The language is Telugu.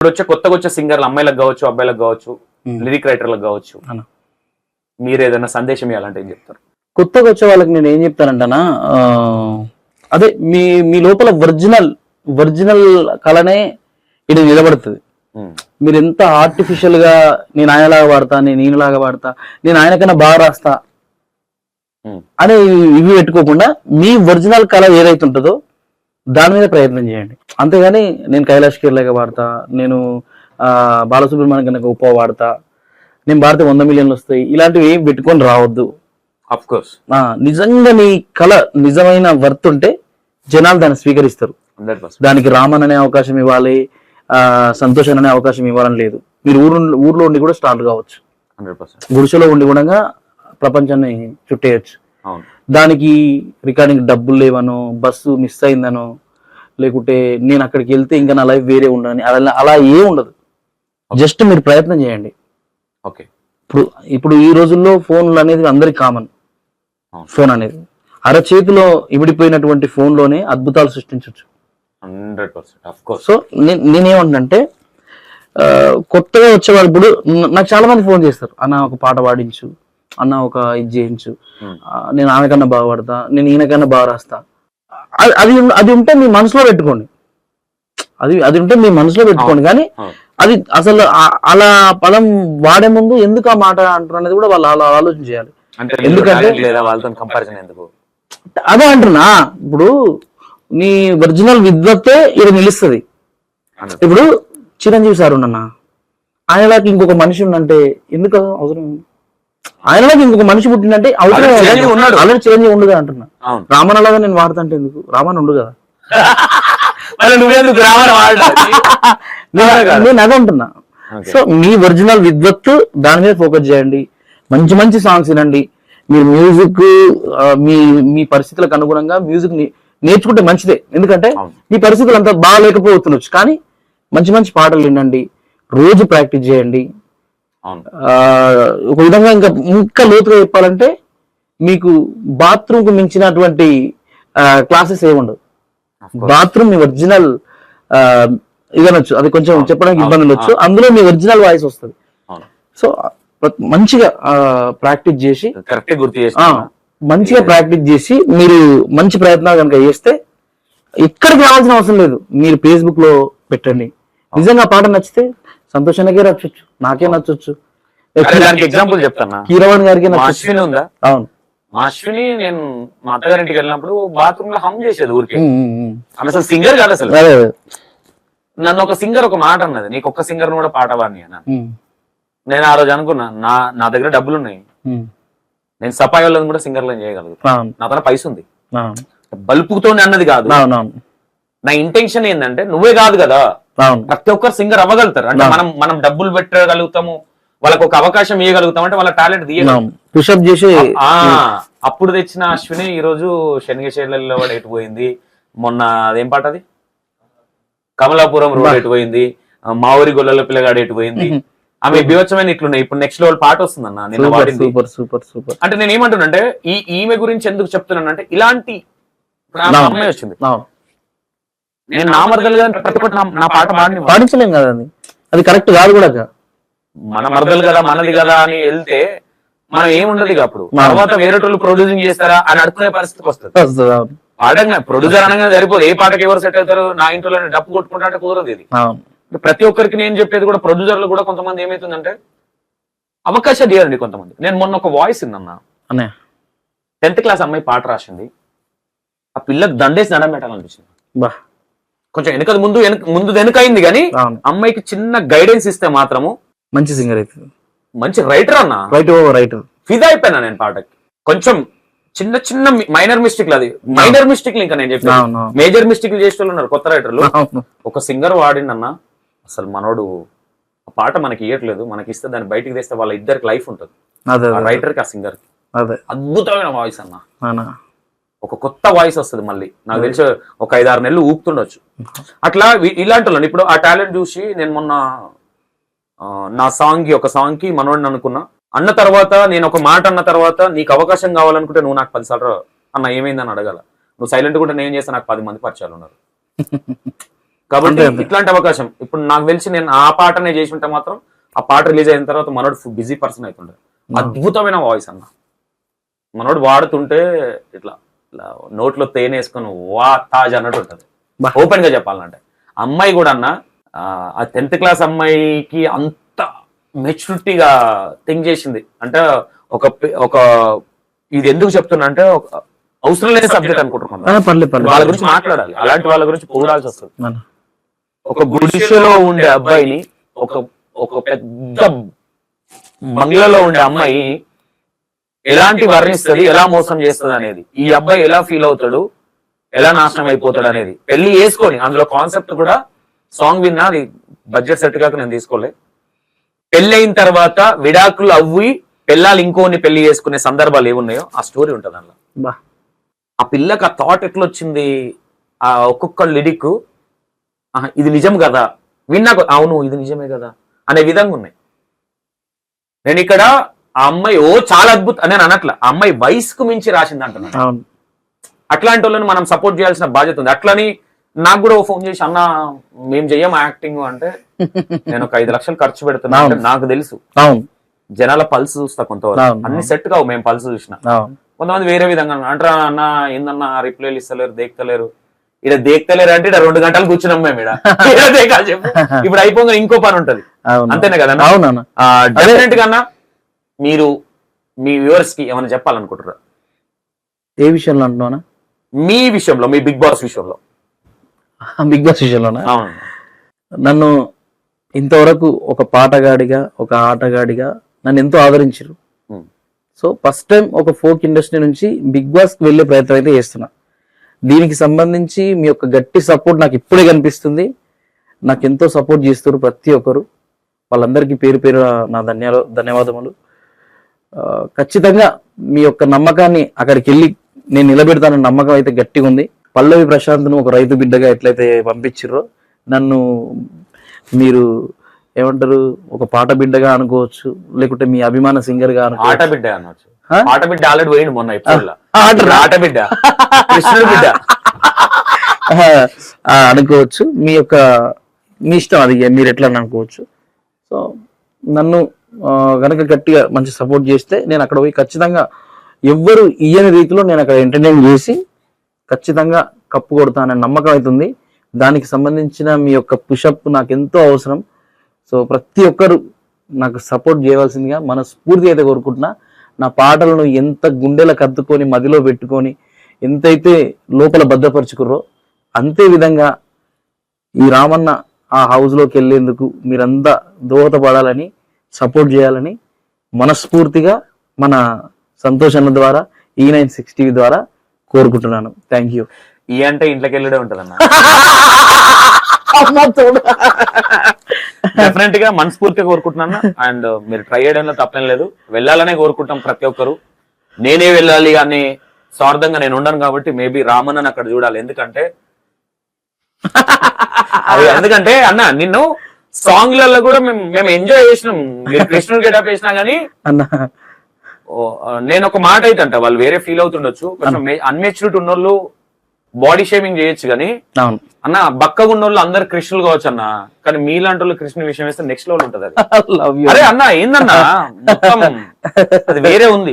ఇప్పుడు వచ్చే కొత్తగా వచ్చే సింగర్లు అమ్మాయిలకు కావచ్చు అబ్బాయిలకు కావచ్చు లిరిక్ రైటర్లకు కావచ్చు. మీరు ఏదైనా సందేశం ఇవ్వాలంటే ఏం చెప్తారు? కొత్తగా వచ్చే వాళ్ళకి నేను ఏం చెప్తానంటానా అదే మీ మీ లోపల ఒరిజినల్ ఒరిజినల్ కళనే ఇది నిలబడుతుంది. మీరు ఎంత ఆర్టిఫిషియల్గా నేను ఆయనలాగా వాడతా నేను ఈయనలాగా వాడతా నేను ఆయనకన్నా బాగా రాస్తా అని ఇవి పెట్టుకోకుండా మీ ఒరిజినల్ కళ ఏదైతే ఉంటుందో దాని మీద ప్రయత్నం చేయండి. అంతేగాని నేను కైలాష్ లాగా వాడతా నేను బాలసుబ్రహ్మణ్యం కనుక గొప్ప వాడతా నేను వాడితే వంద మిలియన్లు వస్తాయి ఇలాంటివి ఏం పెట్టుకొని రావద్దు. అఫ్ కోర్స్ నిజంగా నీ కళ నిజమైన వర్త్ ఉంటే జనాలు దాన్ని స్వీకరిస్తారు. దానికి రామన్ అనే అవకాశం ఇవ్వాలి ఆ సంతోష్ అనే అవకాశం ఇవ్వాలని లేదు. మీరు ఊరు ఊర్లో ఉండి కూడా స్టార్ట్ కావచ్చు. గుడిసెలో ఉండి కూడా ప్రపంచాన్ని చుట్టేయచ్చు. దానికి రికార్డింగ్ డబ్బులు లేవనో బస్సు మిస్ అయిందనో లేకుంటే నేను అక్కడికి వెళ్తే ఇంకా నా లైఫ్ వేరే ఉండని అలా అలా ఏ ఉండదు. జస్ట్ మీరు ప్రయత్నం చేయండి. ఓకే ఇప్పుడు ఇప్పుడు ఈ రోజుల్లో ఫోన్లు అనేది అందరికి కామన్. ఫోన్ అనేది. అరచేతిలో ఇమిడిపోయినటువంటి ఫోన్లోనే అద్భుతాలు సృష్టించవచ్చు హండ్రెడ్ పర్సెంట్ సో నే- నేనేమంటున్నంటే ఆ, కొత్తగా వచ్చేవాళ్ళు ఇప్పుడు నాకు చాలా మంది ఫోన్ చేస్తారు. అన్న ఒక పాట పాడించు. అన్న ఒక ఇది చేయించు. Hmm. నేను ఆమె కన్నా బాగా పాడతా. నేను ఈయనకన్నా బాగా రాస్తా. అది అది ఉంటే మీ మనసులో పెట్టుకోండి. అది అది ఉంటే మీ మనసులో పెట్టుకోండి. కానీ. అది అసలు అలా పదం వాడే ముందు ఎందుకు ఆ మాట అంటారు అనేది కూడా వాళ్ళు అలా ఆలోచన చేయాలి. ఎందుకంటే- అదే అంటున్నా. ఇప్పుడు నీ ఒరిజినల్ విద్వత్తే ఇది నిలుస్తుంది. ఇప్పుడు చిరంజీవి సార్ ఉండన్నా ఆయనలాగా ఇంకొక మనిషి ఉండంటే ఎందుకు అవసరం? ఆయనలాగా ఇంకొక మనిషి పుట్టిందంటే అవసరం ఉన్నాడు. ఆల్రెడీ చిరంజీవి ఉండదు అంటున్నా. అవును. రామన్నలాగా నేను వాడతా అంటే ఎందుకు? రామన్ ఉండు కదా. నువ్వెందుకు నేను అదే అంటున్నా. సో మీ ఒరిజినల్ విద్వత్తు దాని మీద ఫోకస్ చేయండి. మంచి మంచి సాంగ్స్ వినండి. మీరు మ్యూజిక్ మీ మీ పరిస్థితులకు అనుగుణంగా మ్యూజిక్ నేర్చుకుంటే మంచిదే. ఎందుకంటే. మీ పరిస్థితులు అంత బాగాలేకపోతుండొచ్చు కానీ మంచి మంచి పాటలు వినండి. రోజు ప్రాక్టీస్ చేయండి. ఒక విధంగా ఇంకా ఇంకా లోతుగా చెప్పాలంటే మీకు బాత్రూమ్కు మించినటువంటి క్లాసెస్ ఏముండవు. బాత్రూమ్ మీ ఒరిజినల్ ఇదనొచ్చు. అది కొంచెం చెప్పడానికి ఇబ్బంది ఉండొచ్చు. అందులో మీ ఒరిజినల్ వాయిస్ వస్తుంది. సో మంచిగా ప్రాక్టీస్ చేసి కరెక్ట్ గుర్తు చేస్తున్నా. మంచిగా ప్రాక్టీస్ చేసి మీరు మంచి ప్రయత్నాలు కనుక చేస్తే ఎక్కడికి రావాల్సిన అవసరం లేదు. మీరు ఫేస్బుక్లో పెట్టండి నిజంగా పాట నచ్చితే సంతోషానికే నచ్చొచ్చు నాకే నచ్చొచ్చు. దానికి ఎగ్జాంపుల్ చెప్తానా? కీరవాణి గారికి అశ్విని ఉందా? అవును. మా అశ్విని నేను మా అత్తగారింటికి వెళ్ళినప్పుడు బాత్రూమ్లో హమ్ చేసేది ఊరికి. ఆమె అసలు సింగర్ కాదు అసలు. నన్ను ఒక సింగర్ ఒక మాట అన్నది నీకు ఒక్క సింగర్ కూడా పాట పాడిని అన్న నేను ఆ రోజు అనుకున్నా నా నా దగ్గర డబ్బులు ఉన్నాయి. నేను సపాయి వాళ్ళని కూడా సింగర్లను చేయగలుగుతాను అవును. నా తన పైస ఉంది బల్పుతోనే అన్నది కాదు. నా ఇంటెన్షన్ ఏంటంటే నువ్వే కాదు కదా. ప్రతి ఒక్కరు సింగర్ అవ్వగలుగుతారు. అంటే. మనం మనం డబ్బులు పెట్టగలుగుతాము వాళ్ళకు ఒక అవకాశం ఇవ్వగలుగుతాం అంటే వాళ్ళ టాలెంట్ పుషప్ చేసి అప్పుడు తెచ్చిన అశ్విని ఈ రోజు శనగశేళ్ళలో కూడా ఎటు పోయింది మొన్న అదేం పాట అది? కమలాపురం రోడ్ ఎటు పోయింది మావూరి గొల్లల పిల్లగాడు ఎటు పోయింది ఆమె బీభత్సమైన ఇట్లున్నాయి. ఇప్పుడు నెక్స్ట్ లెవెల్ పాట వస్తుందన్న నిన్న సూపర్ వాడింది. సూపర్ సూపర్ సూపర్ అంటే నేను ఏమంటున్నానంటే ఈ ఈమె గురించి ఎందుకు ఇలాంటి ఆమె అవును. అమ్మాయి వచ్చింది. నేను నా మరదలుగా ప్రతి ఒక్కటి నా- పాట పాటించలేం కదా అది? అది కరెక్ట్ కాదు కూడా. మన మరదలు కదా మనది కదా అని వెళ్తే మనం ఏముండదు ఇక అప్పుడు. తర్వాత వేరేటోళ్ళు ప్రొడ్యూసింగ్ చేస్తారా అని అడుగునే పరిస్థితికి వస్తుంది. పాడంగా ప్రొడ్యూసర్ అనగా సరిపోదు. ఏ పాటకి ఎవరు సెట్ అవుతారు? నా ఇంట్లో డప్పు కొట్టుకుంటా అంటే కుదరదు ఇది. ప్రతి ఒక్కరికి నేను చెప్పేది కూడా ప్రొడ్యూసర్లు కూడా కొంతమంది ఏమైతుందంటే అవకాశాలు ఇవ్వరండి కొంతమంది. నేను మొన్న ఒక వాయిస్ అనే టెన్త్ క్లాస్ అమ్మాయి పాట రాసింది. ఆ పిల్లకి దండేసి దండం పెట్టాలనిపించింది. బా. కొంచెం వెనక ముందు వెనక ముందు వెనకైంది కానీ అమ్మాయికి చిన్న గైడెన్స్ ఇస్తే మాత్రము మంచి సింగర్ అవుతుంది మంచి రైటర్ అన్న? రైట్ ఓ రైట్ ఫిదా అయిపోయినా నేను పాటకి. కొంచెం చిన్న చిన్న మైనర్ మిస్టేక్లు అది. మైనర్ మిస్టేక్లు ఇంకా నేను చెప్పాను. మేజర్ మిస్టేక్లు చేసే ఉన్నారు కొత్త రైటర్లు ఒక సింగర్ వాడిండన్న అసలు మనోడు ఆ పాట మనకి ఇవ్వట్లేదు మనకి ఇస్తే దాన్ని బయటికి తెస్తే వాళ్ళ ఇద్దరికి లైఫ్ ఉంటుంది. రైటర్కి ఆ సింగర్ అద్భుతమైన వాయిస్ అన్న. ఒక కొత్త వాయిస్ వస్తుంది మళ్ళీ. నాకు తెలిసి ఒక ఐదారు నెలలు ఊపుతుండొచ్చు. అట్లా ఇలాంటి వాళ్ళని ఇప్పుడు ఆ టాలెంట్ చూసి నేను మొన్న నా సాంగ్కి ఒక సాంగ్కి మనోడిని అనుకున్నా. అన్న తర్వాత నేను ఒక మాట అన్న తర్వాత నీకు అవకాశం కావాలనుకుంటే నువ్వు నాకు పదిసార్లు అన్న ఏమైందని అడగాల. నువ్వు సైలెంట్ కూడా నేను చేస్తే నాకు పది మంది పరిచయాలు ఉన్నారు. కాబట్టి. ఇట్లాంటి అవకాశం. ఇప్పుడు నాకు తెలిసి నేను ఆ పాటనే చేసి ఉంటే మాత్రం ఆ పాట రిలీజ్ అయిన తర్వాత మనోడు బిజీ పర్సన్ అవుతుండే. అద్భుతమైన వాయిస్ అన్న. మనోడు వాడుతుంటే ఇట్లా. ఇట్లా నోట్లో తేనె వేసుకొని వా తాజ్ అన్నట్టు ఉంటుంది. ఓపెన్గా చెప్పాలంటే. అమ్మాయి కూడా అన్న ఆ, టెన్త్ క్లాస్ అమ్మాయికి అంత మెచ్యూరిటీగా థింక్ చేసింది. అంటే ఒక ఒక ఇది ఎందుకు చెప్తున్నా అంటే ఒక అవసరం లేని సబ్జెక్ట్ అనుకుంటున్నాను వాళ్ళ గురించి మాట్లాడాలి. అలాంటి వాళ్ళ గురించి పొగడాల్సి వస్తుంది. మన. ఒక గుడిసెలో ఉండే అబ్బాయిని ఒక ఒక పెద్ద బంగ్లాలో ఉండే అమ్మాయి ఎలాంటి వర్ణిస్తుంది ఎలా మోసం చేస్తుంది అనేది ఈ అబ్బాయి ఎలా ఫీల్ అవుతాడు ఎలా నాశనం అయిపోతాడు అనేది పెళ్ళి చేసుకొని అందులో కాన్సెప్ట్ కూడా సాంగ్ విన్నా అది బడ్జెట్ సెట్ కాక నేను తీసుకోలే. పెళ్ళి అయిన తర్వాత విడాకులు అవ్వి పెళ్ళాలు ఇంకోని పెళ్ళి చేసుకునే సందర్భాలు ఏమున్నాయో ఆ స్టోరీ ఉంటుంది అందులో. ఆ పిల్లకి ఆ థాట్ ఎట్లొచ్చింది? ఆ ఒక్కొక్క లిరిక్ ఇది నిజం కదా? విన్నాక అవును ఇది నిజమే కదా? అనే విధంగా ఉన్నాయి. నేను ఇక్కడ ఆ అమ్మాయి ఓ చాలా అద్భుతం నేను అనట్ల ఆ అమ్మాయి వయసుకు మించి రాసింది అంటున్నాను అట్లాంటి వాళ్ళని మనం సపోర్ట్ చేయాల్సిన బాధ్యత ఉంది. అట్లని నాకు కూడా ఓ ఫోన్ చేసి అన్న మేము చెయ్యం యాక్టింగ్ అంటే నేను ఒక ఐదు లక్షలు ఖర్చు పెడుతున్నా. అంటే నాకు తెలుసు. జనాల పల్స్ చూస్తా కొంతవరకు. అన్ని సెట్ కావు మేము పల్స్ చూసిన. కొంతమంది వేరే విధంగా. అంటారా అన్న ఏందన్నా రిప్లైలు ఇస్తలేరు దేక్తలేరు. ఇక్కడ దేక్తలేరు అంటే ఇక్కడ రెండు గంటలు కూర్చున్నాం మేము ఇక్కడ ఇప్పుడు అయిపోగా ఇంకో పని ఉంటది. అంతేనే కదా డెఫినెట్గా అన్న మీరు మీ వ్యూవర్స్కి ఏమైనా చెప్పాలనుకుంటారా ఏ విషయంలో అంటున్నానా మీ విషయంలో మీ బిగ్ బాస్ విషయంలో. బిగ్ బాస్ విషయంలోనా? నన్ను ఇంతవరకు ఒక పాటగాడిగా ఒక ఆటగాడిగా నన్ను ఎంతో ఆదరించారు. సో ఫస్ట్ టైం ఒక ఫోక్ ఇండస్ట్రీ నుంచి బిగ్ బాస్కి వెళ్ళే ప్రయత్నం అయితే చేస్తున్నా. దీనికి సంబంధించి మీ యొక్క గట్టి సపోర్ట్ నాకు ఇప్పుడే కనిపిస్తుంది. నాకు ఎంతో సపోర్ట్ చేస్తారు ప్రతి ఒక్కరు. వాళ్ళందరికీ పేరు పేరు నా ధన్యాలు ధన్యవాదములు. ఖచ్చితంగా మీ యొక్క నమ్మకాన్ని అక్కడికి వెళ్ళి నేను నిలబెడతానన్న నమ్మకం అయితే గట్టిగా ఉంది. పల్లవి ప్రశాంత్ను ఒక రైతు బిడ్డగా ఎట్లయితే పంపించిర్రో నన్ను మీరు ఏమంటారు ఒక పాట బిడ్డగా అనుకోవచ్చు లేకుంటే మీ అభిమాన సింగర్గా ఆట అనుకోవచ్చు బిడ్డ అనొచ్చు. ఆ? ఆట బిడ్డ ఆల్రెడీ పోయింది మొన్న ఇప్పుడు ఆట బిడ్డ. కృష్ణుడి బిడ్డ. అనుకోవచ్చు. మీ యొక్క మీ ఇష్టం అది మీరు ఎట్లా అని అనుకోవచ్చు. సో నన్ను కనుక గట్టిగా మంచి సపోర్ట్ చేస్తే నేను అక్కడ పోయి ఖచ్చితంగా ఎవ్వరు ఇయ్యని రీతిలో నేను అక్కడ ఎంటర్టైన్ చేసి ఖచ్చితంగా కప్పు కొడతానని నమ్మకం అవుతుంది దానికి సంబంధించిన మీ యొక్క పుషప్ నాకు ఎంతో అవసరం. సో ప్రతి ఒక్కరు నాకు సపోర్ట్ చేయవలసిందిగా మనస్ఫూర్తి అయితే కోరుకుంటున్నా. నా పాటలను ఎంత గుండెలకు అద్దుకొని మదిలో పెట్టుకొని ఎంతైతే లోపల భద్రపరుచుకుర్రో అంతే విధంగా ఈ రామన్న ఆ హౌస్లోకి వెళ్ళేందుకు మీరంతా దోహదపడాలని సపోర్ట్ చేయాలని మనస్ఫూర్తిగా మన సంతోషన్న ద్వారా ఈ నైన్ సిక్స్ టీవీ ద్వారా కోరుకుంటున్నాను. థ్యాంక్ యూ ఈ అంటే ఇంట్లోకి వెళ్ళడే ఉంటదన్న డెఫినెట్గా మనస్ఫూర్తిగా కోరుకుంటున్నాను. అండ్ మీరు ట్రై చేయడంలో తప్పేం లేదు. వెళ్ళాలనే కోరుకుంటాం ప్రతి ఒక్కరు. నేనే వెళ్ళాలి అని స్వార్థంగా నేను ఉండను కాబట్టి మేబీ రామన్ అక్కడ చూడాలి. ఎందుకంటే అది ఎందుకంటే అన్న నిన్ను సాంగ్లలో కూడా మేము మేము ఎంజాయ్ చేసినాం. మీరు కృష్ణుడు గెటప్ చేసినా గానీ అన్న. నేను ఒక మాట అయితే అంట వాళ్ళు వేరే ఫీల్ అవుతుండొచ్చు. కొంచెం అన్మెచ్యూరిటీ ఉన్నోళ్ళు బాడీ షేమింగ్ చేయొచ్చు కానీ అన్న బక్కగా ఉన్న వాళ్ళు అందరు కృష్ణులు కావచ్చు అన్న కానీ మీలాంటి వాళ్ళు కృష్ణ విషయం వేస్తే నెక్స్ట్ లెవెల్ ఉంటది అది. అరే అన్న ఏందన్నా? మొత్తం అది వేరే ఉంది.